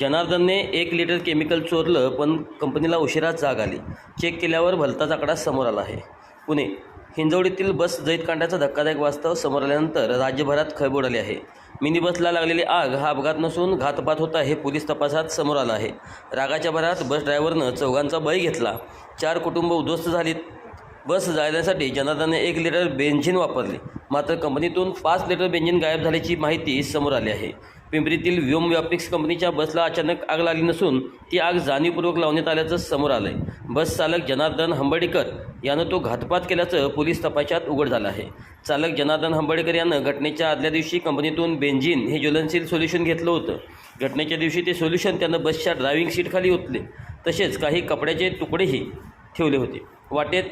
जनार्दनने एक litre chemical चोरलं पण कंपनीला उशिरा जाग आली. चेक केल्यावर भलताच आकडा समोर आला आहे. पुणे हिंजवडीतील बस जैतकांड्याचा धक्कादायक वास्तव समोर आल्यानंतर राज्यभरात खळबळ उडाली आहे. मिनी बसला लागलेली आग हा अपघात नसून घातपात होता हे पोलीस तपासात समोर आलं आहे. रागाच्या भरात बस ड्रायव्हरनं चौघांचा बळी घेतला. चार कुटुंब उद्ध्वस्त झालीत. बस जाळण्यासाठी जनार्दनने एक लिटर बेंझिन वापरले. मात्र कंपनीतून पाच लिटर बेंझिन गायब झाल्याची माहिती समोर आली आहे. पिंपरीतील व्योमव्यापिक्स कंपनीच्या बसला अचानक आग लागली नसून ती आग जाणीवपूर्वक लावण्यात आल्याचं समोर आलं आहे बस चालक जनार्दन हंबर्डीकर यानं तो घातपात केल्याचं पोलीस तपासात उघड झालं आहे. चालक जनार्दन हंबर्डीकर यानं घटनेच्या आदल्या दिवशी कंपनीतून बेंजिन हे ज्वलनशील सोल्युशन घेतलं होतं. घटनेच्या दिवशी ते सोल्युशन त्यानं बसच्या ड्रायव्हिंग सीटखाली ओतले. तसेच काही कपड्याचे तुकडेही ठेवले होते. वाटेत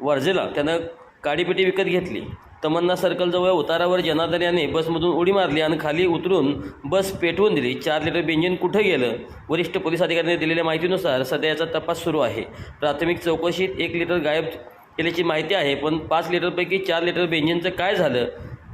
वर्जेला त्यानं काडीपेटी विकत घेतली. तमन्ना सर्कलजवळ उतारावर जनार्दन याने बसमधून उडी मारली आणि खाली उतरून बस पेटवून दिली. चार लिटर बेंजिन कुठं गेलं? वरिष्ठ पोलीस अधिकाऱ्यांनी दिलेल्या माहितीनुसार सध्या याचा तपास सुरू आहे. प्राथमिक चौकशीत एक लिटर गायब केल्याची माहिती आहे पण पाच लिटरपैकी चार लिटर बेंजिनचं काय झालं?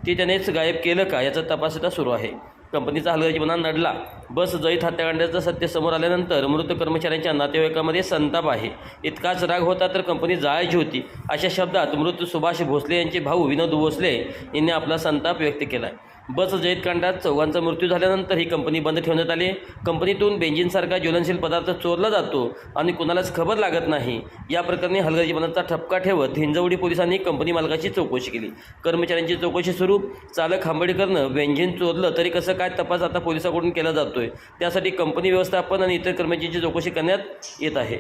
ते त्यानेच गायब केलं का? याचा तपास आता सुरू आहे. कंपनीचा हलगर्जीपणा नडला बस जळीत हत्याकांडाचं सत्य समोर आल्यानंतर मृत कर्मचाऱ्यांच्या नातेवाईकामध्ये संताप आहे. इतकाच राग होता तर कंपनी जाळायची होती. अशा शब्दात मृत सुभाष भोसले यांचे भाऊ विनोद भोसले यांनी आपला संताप व्यक्त केला आहे बस जैतकांडात चौघांचा मृत्यू झाल्यानंतर ही कंपनी बंद ठेवण्यात आली. कंपनीतून बेंजिनसारखा ज्वलनशील पदार्थ चोरला जातो आणि कुणालाच खबर लागत नाही. या प्रकरणी हलगर्जीपणाचा ठपका ठेवत हिंजवडी पोलिसांनी कंपनी मालकाची चौकशी केली. कर्मचाऱ्यांची चौकशी सुरू. चालक खांबेडकरनं बेंजिन चोरलं तरी कसं काय तपास आता पोलिसांकडून केला जातोय? त्यासाठी कंपनी व्यवस्थापन आणि इतर कर्मचाऱ्यांची चौकशी करण्यात येत आहे.